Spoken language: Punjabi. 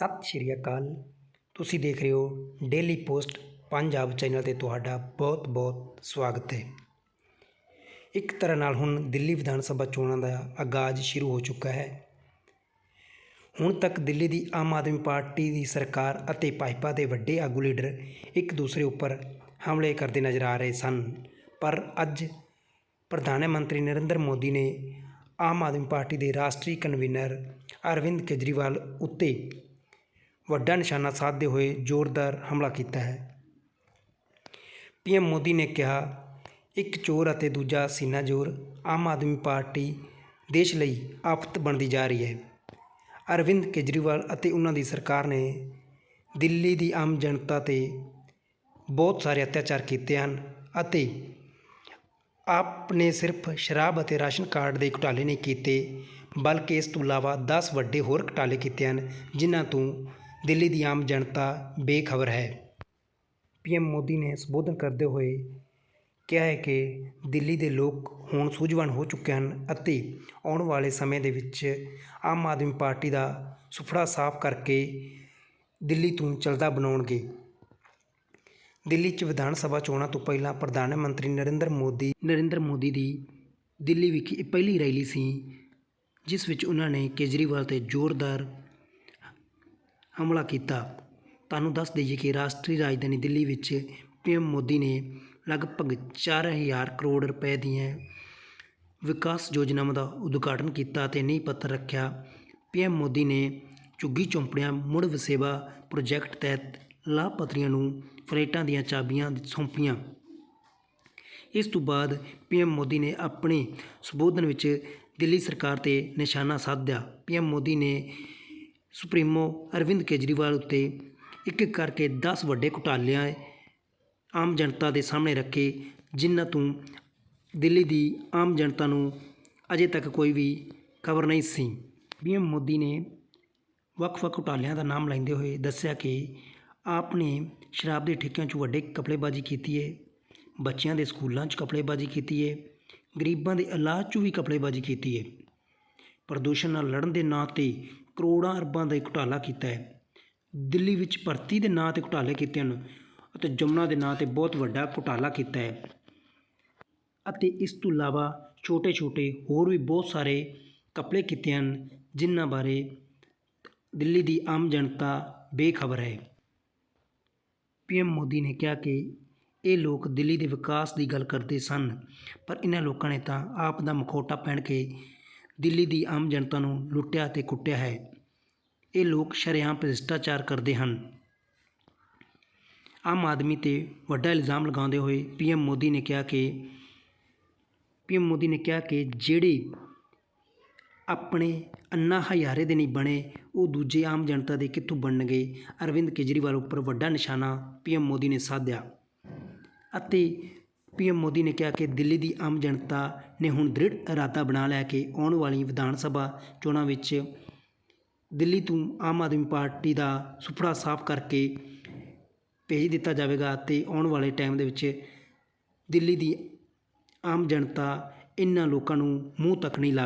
ਸਤਿ ਸ਼੍ਰੀ ਅਕਾਲ। ਤੁਸੀਂ ਦੇਖ ਰਹੇ ਹੋ ਡੇਲੀ ਪੋਸਟ ਪੰਜਾਬ ਚੈਨਲ ਤੇ ਤੁਹਾਡਾ ਬਹੁਤ-ਬਹੁਤ ਸਵਾਗਤ ਹੈ। ਇੱਕ ਤਰ੍ਹਾਂ ਨਾਲ ਹੁਣ ਦਿੱਲੀ ਵਿਧਾਨ ਸਭਾ ਚੋਣਾਂ ਦਾ ਆਗਾਜ਼ ਸ਼ੁਰੂ ਹੋ ਚੁੱਕਾ ਹੈ। ਹੁਣ ਤੱਕ ਦਿੱਲੀ ਦੀ ਆਮ ਆਦਮੀ ਪਾਰਟੀ ਦੀ ਸਰਕਾਰ ਅਤੇ ਭਾਜਪਾ ਦੇ ਵੱਡੇ ਆਗੂ ਲੀਡਰ ਇੱਕ ਦੂਸਰੇ ਉੱਪਰ ਹਮਲੇ ਕਰਦੇ ਨਜ਼ਰ ਆ ਰਹੇ ਸਨ। ਪਰ ਅੱਜ ਪ੍ਰਧਾਨ ਮੰਤਰੀ ਨਰਿੰਦਰ ਮੋਦੀ ਨੇ ਆਮ ਆਦਮੀ ਪਾਰਟੀ ਦੇ ਰਾਸ਼ਟਰੀ ਕਨਵੀਨਰ ਅਰਵਿੰਦ ਕੇਜਰੀਵਾਲ ਉੱਤੇ ਵੱਡਾ ਨਿਸ਼ਾਨਾ ਸਾਧਦੇ ਹੋਏ ਜ਼ੋਰਦਾਰ ਹਮਲਾ ਕੀਤਾ ਹੈ। ਪੀਐਮ ਮੋਦੀ ਨੇ ਕਿਹਾ, ਇੱਕ ਚੋਰ ਅਤੇ ਦੂਜਾ ਸੀਨਾ ਜ਼ੋਰ ਆਮ ਆਦਮੀ ਪਾਰਟੀ ਦੇਸ਼ ਲਈ ਆਫਤ ਬਣਦੀ ਜਾ ਰਹੀ ਹੈ। ਅਰਵਿੰਦ ਕੇਜਰੀਵਾਲ ਅਤੇ ਉਹਨਾਂ ਦੀ ਸਰਕਾਰ ਨੇ ਦਿੱਲੀ ਦੀ ਆਮ ਜਨਤਾ 'ਤੇ ਬਹੁਤ ਸਾਰੇ ਅਤਿਆਚਾਰ ਕੀਤੇ ਹਨ ਅਤੇ ਆਪ ਨੇ ਸਿਰਫ ਸ਼ਰਾਬ ਅਤੇ ਰਾਸ਼ਨ ਕਾਰਡ ਦੇ ਘੁਟਾਲੇ ਨਹੀਂ ਕੀਤੇ, ਬਲਕਿ ਇਸ ਤੋਂ ਇਲਾਵਾ 10 ਵੱਡੇ ਹੋਰ ਘੁਟਾਲੇ ਕੀਤੇ ਹਨ, ਜਿਨ੍ਹਾਂ ਤੋਂ ਦਿੱਲੀ ਦੀ ਆਮ ਜਨਤਾ ਬੇਖਬਰ ਹੈ। ਪੀਐਮ ਮੋਦੀ ਨੇ ਸੰਬੋਧਨ ਕਰਦੇ ਹੋਏ ਕਿਹਾ ਹੈ ਕਿ ਦਿੱਲੀ ਦੇ ਲੋਕ ਹੁਣ ਸੂਝਵਾਨ ਹੋ ਚੁੱਕੇ ਹਨ ਅਤੇ ਆਉਣ ਵਾਲੇ ਸਮੇਂ ਦੇ ਵਿੱਚ ਆਮ ਆਦਮੀ ਪਾਰਟੀ ਦਾ ਸੁਫੜਾ ਸਾਫ਼ ਕਰਕੇ ਦਿੱਲੀ ਤੋਂ ਚਲਦਾ ਬਣਾਉਣਗੇ। ਦਿੱਲੀ 'ਚ ਵਿਧਾਨ ਸਭਾ ਚੋਣਾਂ ਤੋਂ ਪਹਿਲਾਂ ਪ੍ਰਧਾਨ ਮੰਤਰੀ ਨਰਿੰਦਰ ਮੋਦੀ ਨਰਿੰਦਰ ਮੋਦੀ ਦੀ ਦਿੱਲੀ ਵਿਖੇ ਇਹ ਪਹਿਲੀ ਰੈਲੀ ਸੀ, ਜਿਸ ਵਿੱਚ ਉਹਨਾਂ ਨੇ ਕੇਜਰੀਵਾਲ ਤੇ ਜ਼ੋਰਦਾਰ ਹਮਲਾ ਕੀਤਾ। ਤੁਹਾਨੂੰ ਦੱਸ ਦਈਏ ਕਿ ਰਾਸ਼ਟਰੀ ਰਾਜਧਾਨੀ ਦਿੱਲੀ ਵਿੱਚ ਪੀਐਮ ਮੋਦੀ ਨੇ ਲਗਭਗ 4000 ਕਰੋੜ ਰੁਪਏ ਦੀਆਂ ਵਿਕਾਸ ਯੋਜਨਾਵਾਂ ਦਾ ਉਦਘਾਟਨ ਕੀਤਾ ਅਤੇ ਨੀਂਹ ਪੱਥਰ ਰੱਖਿਆ। ਪੀਐਮ ਮੋਦੀ ਨੇ ਝੁੱਗੀ ਚੌਂਪੜੀਆਂ ਮੁੜ ਵਸੇਬਾ ਪ੍ਰੋਜੈਕਟ ਤਹਿਤ ਲਾਭਪਾਤਰੀਆਂ ਨੂੰ ਫਲੈਟਾਂ ਦੀਆਂ ਚਾਬੀਆਂ ਸੌਂਪੀਆਂ। ਇਸ ਤੋਂ ਬਾਅਦ ਪੀਐਮ ਮੋਦੀ ਨੇ ਆਪਣੇ ਸੰਬੋਧਨ ਵਿੱਚ ਦਿੱਲੀ ਸਰਕਾਰ ਤੇ ਨਿਸ਼ਾਨਾ ਸਾਧਿਆ। ਪੀਐਮ ਮੋਦੀ ਨੇ ਸੁਪਰੀਮੋ ਅਰਵਿੰਦ ਕੇਜਰੀਵਾਲ ਉੱਤੇ ਇੱਕ ਇੱਕ ਕਰਕੇ 10 ਵੱਡੇ ਘੁਟਾਲਿਆਂ ਆਮ ਜਨਤਾ ਦੇ ਸਾਹਮਣੇ ਰੱਖੇ, ਜਿਨ੍ਹਾਂ ਤੋਂ ਦਿੱਲੀ ਦੀ ਆਮ ਜਨਤਾ ਨੂੰ ਅਜੇ ਤੱਕ ਕੋਈ ਵੀ ਖਬਰ ਨਹੀਂ ਸੀ। ਪੀਐਮ ਮੋਦੀ ਨੇ ਵੱਖ-ਵੱਖ ਘੁਟਾਲਿਆਂ ਦਾ ਨਾਮ ਲੈਂਦੇ ਹੋਏ ਦੱਸਿਆ ਕਿ ਆਪ ਨੇ ਸ਼ਰਾਬ ਦੇ ਠੇਕਿਆਂ 'ਚ ਵੱਡੇ ਕਪੜੇਬਾਜ਼ੀ ਕੀਤੀ ਹੈ ਬੱਚਿਆਂ ਦੇ ਸਕੂਲਾਂ 'ਚ ਕਪੜੇਬਾਜ਼ੀ ਕੀਤੀ ਹੈ ਗਰੀਬਾਂ ਦੇ ਇਲਾਜ 'ਚ ਵੀ ਕਪੜੇਬਾਜ਼ੀ ਕੀਤੀ ਹੈ ਪ੍ਰਦੂਸ਼ਣ ਨਾਲ ਲੜਨ ਦੇ ਨਾਂ 'ਤੇ ਕਰੋੜਾਂ ਅਰਬਾਂ ਦਾ ਘੁਟਾਲਾ ਕੀਤਾ ਹੈ। ਦਿੱਲੀ ਵਿੱਚ ਭਰਤੀ ਦੇ ਨਾਂ 'ਤੇ ਘੁਟਾਲੇ ਕੀਤੇ ਹਨ ਅਤੇ ਜਮਨਾ ਦੇ ਨਾਂ 'ਤੇ ਬਹੁਤ ਵੱਡਾ ਘੁਟਾਲਾ ਕੀਤਾ ਹੈ। ਅਤੇ ਇਸ ਤੋਂ ਇਲਾਵਾ ਛੋਟੇ-ਛੋਟੇ ਹੋਰ ਵੀ ਬਹੁਤ ਸਾਰੇ ਕਪੜੇ ਕੀਤੇ ਹਨ, ਜਿਨ੍ਹਾਂ ਬਾਰੇ ਦਿੱਲੀ ਦੀ ਆਮ ਜਨਤਾ ਬੇਖਬਰ ਹੈ। ਪੀਐਮ ਮੋਦੀ ਨੇ ਕਿਹਾ ਕਿ ਇਹ ਲੋਕ ਦਿੱਲੀ ਦੇ ਵਿਕਾਸ ਦੀ ਗੱਲ ਕਰਦੇ ਸਨ, ਪਰ ਇਹਨਾਂ ਲੋਕਾਂ ਨੇ ਤਾਂ ਆਪ ਦਾ ਮਖੌਟਾ ਪਹਿਨ ਕੇ ਦਿੱਲੀ ਦੀ ਆਮ ਜਨਤਾ ਨੂੰ ਲੁੱਟਿਆ ਅਤੇ ਕੁੱਟਿਆ ਹੈ। ਇਹ ਲੋਕ ਸ਼ਰੇਆਮ ਭ੍ਰਿਸ਼ਟਾਚਾਰ ਕਰਦੇ ਹਨ। ਆਮ ਆਦਮੀ ਤੇ ਵੱਡਾ ਇਲਜ਼ਾਮ ਲਗਾਉਂਦੇ ਹੋਏ ਪੀਐਮ ਮੋਦੀ ਨੇ ਕਿਹਾ ਕਿ, ਪੀਐਮ ਮੋਦੀ ਨੇ ਕਿਹਾ ਕਿ ਜਿਹੜੇ ਆਪਣੇ ਅੰਨਾ ਹਜ਼ਾਰੇ ਦੇ ਨਹੀਂ ਬਣੇ, ਉਹ ਦੂਜੇ ਆਮ ਜਨਤਾ ਦੇ ਕਿੱਥੋਂ ਬਣਨਗੇ? ਅਰਵਿੰਦ ਕੇਜਰੀਵਾਲ ਉੱਪਰ ਵੱਡਾ ਨਿਸ਼ਾਨਾ ਪੀਐਮ ਮੋਦੀ ਨੇ ਸਾਧਿਆ ਅਤੇ ਪੀਐਮ ਮੋਦੀ ਨੇ ਕਿਹਾ ਕਿ ਦਿੱਲੀ ਦੀ ਆਮ ਜਨਤਾ ਨੇ ਹੁਣ ਦ੍ਰਿੜ ਇਰਾਦਾ ਬਣਾ ਲਿਆ ਕਿ ਆਉਣ ਵਾਲੀ ਵਿਧਾਨ ਸਭਾ ਚੋਣਾਂ ਵਿੱਚ ਦਿੱਲੀ ਤੋਂ ਆਮ ਆਦਮੀ ਪਾਰਟੀ ਦਾ ਸੁਪੜਾ ਸਾਫ਼ ਕਰਕੇ ਭੇਜ ਦਿੱਤਾ ਜਾਵੇਗਾ ਅਤੇ ਆਉਣ ਵਾਲੇ ਟਾਈਮ ਦੇ ਵਿੱਚ ਦਿੱਲੀ ਦੀ ਆਮ ਜਨਤਾ ਇਹਨਾਂ ਲੋਕਾਂ ਨੂੰ ਮੂੰਹ ਤੱਕ ਨਹੀਂ ਲਾ